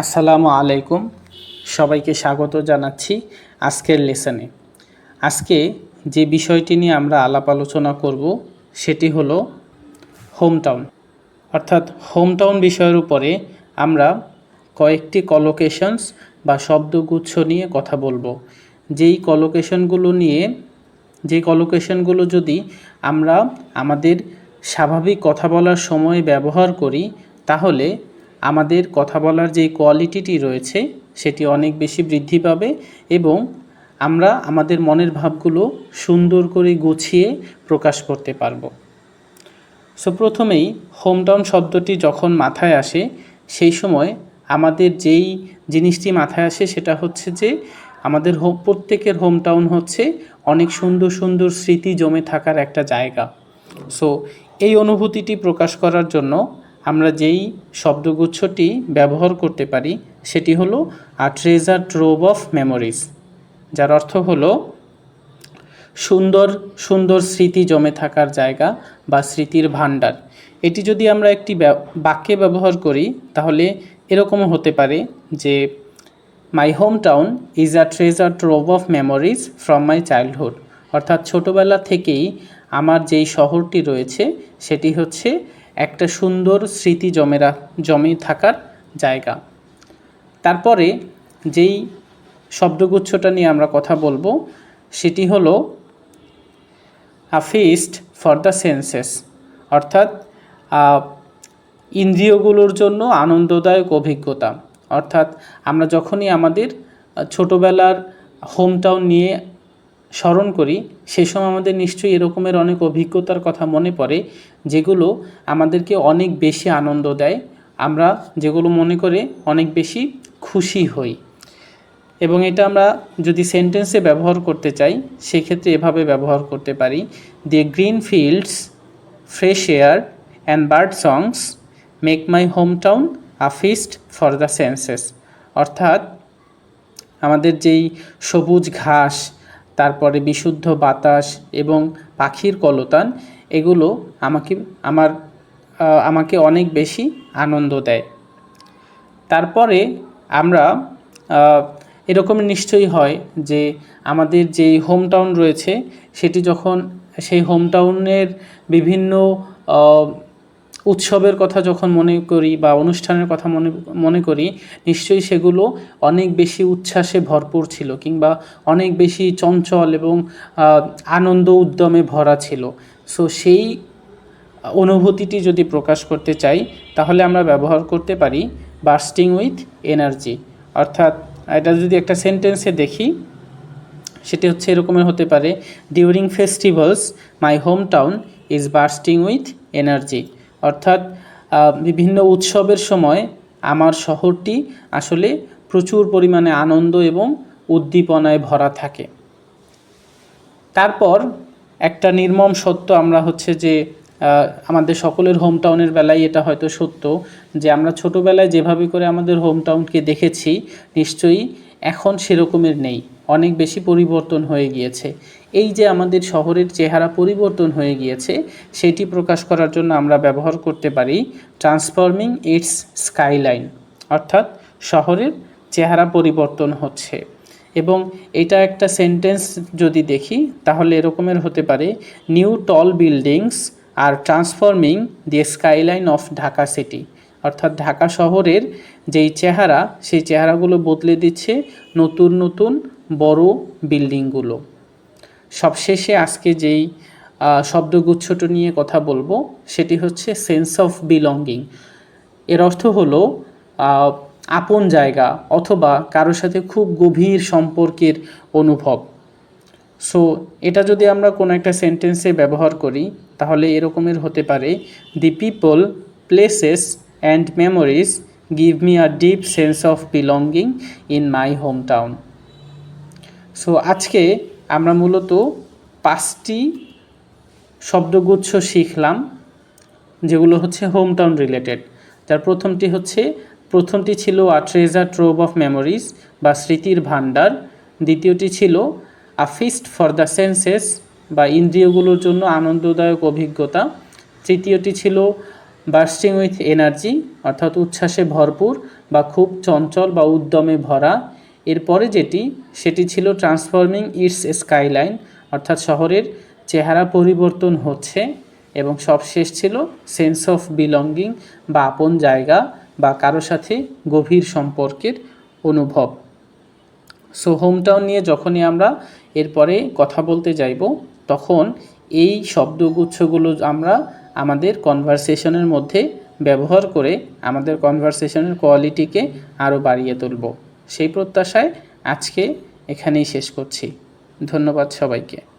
আসসালামু আলাইকুম। সবাইকে স্বাগত জানাচ্ছি আজকের লেসনে। আজকে যে বিষয়টি নিয়ে আমরা আলাপ আলোচনা করব, সেটি হলো হোম টাউন অর্থাৎ হোম টাউন বিষয়ের উপরে আমরা কয়েকটি কলোকেশনস বা শব্দগুচ্ছ নিয়ে কথা বলব। যেই কলোকেশনগুলো নিয়ে, যে কলোকেশনগুলো যদি আমরা আমাদের স্বাভাবিক কথা বলার সময় ব্যবহার করি, তাহলে আমাদের কথা বলার যে কোয়ালিটিটি রয়েছে, সেটি অনেক বেশি বৃদ্ধি পাবে এবং আমরা আমাদের মনের ভাবগুলো সুন্দর করে গুছিয়ে প্রকাশ করতে পারব। সো প্রথমেই হোমটাউন শব্দটি যখন মাথায় আসে, সেই সময় আমাদের যেই জিনিসটি মাথায় আসে সেটা হচ্ছে যে, আমাদের হোম প্রত্যেকের হোমটাউন হচ্ছে অনেক সুন্দর সুন্দর স্মৃতি জমে থাকার একটা জায়গা। সো এই অনুভূতিটি প্রকাশ করার জন্য আমরা যেই শব্দগুচ্ছটি ব্যবহার করতে পারি, সেটি হলো a treasure trove of memories যার অর্থ হলো সুন্দর সুন্দর স্মৃতি জমে থাকার জায়গা বা স্মৃতির ভাণ্ডার। এটি যদি আমরা একটি বাক্যে ব্যবহার করি, তাহলে এরকমও হতে পারে যে my home town is a treasure trove of memories from my childhood অর্থাৎ ছোটোবেলা থেকেই আমার যেই শহরটি রয়েছে, সেটি হচ্ছে একটা সুন্দর স্মৃতি জমে রা- জমে থাকার জায়গা। তারপরে যেই শব্দগুচ্ছটা নিয়ে আমরা কথা বলব, সেটি হলো a feast for the senses অর্থাৎ ইন্দ্রিয়গুলোর জন্য আনন্দদায়ক অভিজ্ঞতা। অর্থাৎ, আমরা যখনই আমাদের ছোটোবেলার হোমটাউন নিয়ে স্মরণ করি সেই সময় আমাদের নিশ্চয়ই এরকমের অনেক অভিজ্ঞতার কথা মনে পড়ে, যেগুলো আমাদেরকে অনেক বেশি আনন্দ দেয়। আমরা যেগুলো মনে করে অনেক বেশি খুশি হই। এবং এটা আমরা যদি সেন্টেন্সে ব্যবহার করতে চাই, সেক্ষেত্রে এভাবে ব্যবহার করতে পারি। The green fields fresh air and bird songs make my home town a feast for the senses অর্থাৎ, আমাদের যেই সবুজ ঘাস তারপরে বিশুদ্ধ বাতাস এবং পাখির কলতান, এগুলো আমাকে, আমার আমাকে অনেক বেশি আনন্দ দেয়। তারপরে আমরা এরকম নিশ্চয়ই হয় যে আমাদের যেই হোম টাউন রয়েছে, সেটি যখন, সেই হোম টাউনের বিভিন্ন উৎসবের কথা যখন মনে করি বা অনুষ্ঠানের কথা মনে মনে করি, নিশ্চয়ই সেগুলো অনেক বেশি উচ্ছ্বাসে ভরপুর ছিল কিংবা অনেক বেশি চঞ্চল এবং আনন্দ উদ্যমে ভরা ছিল। সো সেই অনুভূতিটি যদি প্রকাশ করতে চাই, তাহলে আমরা ব্যবহার করতে পারি বার্স্টিং উইথ এনার্জি অর্থাৎ, এটা যদি একটা সেন্টেন্সে দেখি, সেটি হচ্ছে এরকমের হতে পারে। During festivals my home town is bursting with energy অর্থাৎ বিভিন্ন উৎসবের সময় আমার শহরটি আসলে প্রচুর পরিমাণে আনন্দ এবং উদ্দীপনায় ভরা থাকে। তারপর একটা নির্মম সত্য আমরা হচ্ছে যে আমাদের সকলের হোম টাউনের বেলায় এটা হয়তো সত্য যে, আমরা ছোটোবেলায় যেভাবে করে আমাদের হোম টাউনকে দেখেছি, নিশ্চয়ই এখন সেরকমের নেই। অনেক বেশি পরিবর্তন হয়ে গিয়েছে। এই যে আমাদের শহরের চেহারা পরিবর্তন হয়ে গিয়েছে, সেটি প্রকাশ করার জন্য আমরা ব্যবহার করতে পারি ট্রান্সফর্মিং ইটস স্কাইলাইন অর্থাৎ শহরের চেহারা পরিবর্তন হচ্ছে। এবং এটা একটা সেন্টেন্স যদি দেখি, তাহলে এরকমের হতে পারে new tall buildings are transforming the skyline of Dhaka city অর্থাৎ ঢাকা শহরের যেই চেহারা, সেই চেহারাগুলো বদলে দিচ্ছে নতুন নতুন বড় বিল্ডিংগুলো সবশেষে আজকে যেই শব্দগুচ্ছটা নিয়ে কথা বলব, সেটি হচ্ছে সেন্স অফ বিলঙ্গিং এর অর্থ হলো আপন জায়গা অথবা কারোর সাথে খুব গভীর সম্পর্কের অনুভব। সো এটা যদি আমরা কোনো একটা সেন্টেন্সে ব্যবহার করি, তাহলে এরকমের হতে পারে the people places and memories give me a deep sense of belonging in my home town so আজকে আমরা মূলত পাঁচটি শব্দগুচ্ছ শিখলাম, যেগুলো হচ্ছে হোম টাউন রিলেটেড। যার প্রথমটি হচ্ছে, প্রথমটি ছিল a treasure trove of memories বা স্মৃতির ভাণ্ডার। দ্বিতীয়টি ছিল, a feast for the senses বা ইন্দ্রিয়গুলোর জন্য আনন্দদায়ক অভিজ্ঞতা। তৃতীয়টি ছিল বার্স্টিং উইথ এনার্জি, অর্থাৎ উচ্ছ্বাসে ভরপুর বা খুব চঞ্চল বা উদ্যমে ভরা। এরপরে যেটি, সেটি ছিল ট্রান্সফর্মিং ইটস স্কাইলাইন অর্থাৎ শহরের চেহারা পরিবর্তন হচ্ছে এবং সবশেষ ছিল সেন্স অফ বিলঙ্গিং বা আপন জায়গা বা কারও সাথে গভীর সম্পর্কের অনুভব। সো হোমটাউন নিয়ে যখনই আমরা এরপরে কথা বলতে যাইব, তখন এই শব্দগুচ্ছগুলো আমরা আমাদের কনভারসেশনের মধ্যে ব্যবহার করে আমাদের কনভারসেশনের কোয়ালিটিকে আরও বাড়িয়ে তুলব। সেই প্রত্যাশায় আজকে এখানেই শেষ করছি। ধন্যবাদ সবাইকে।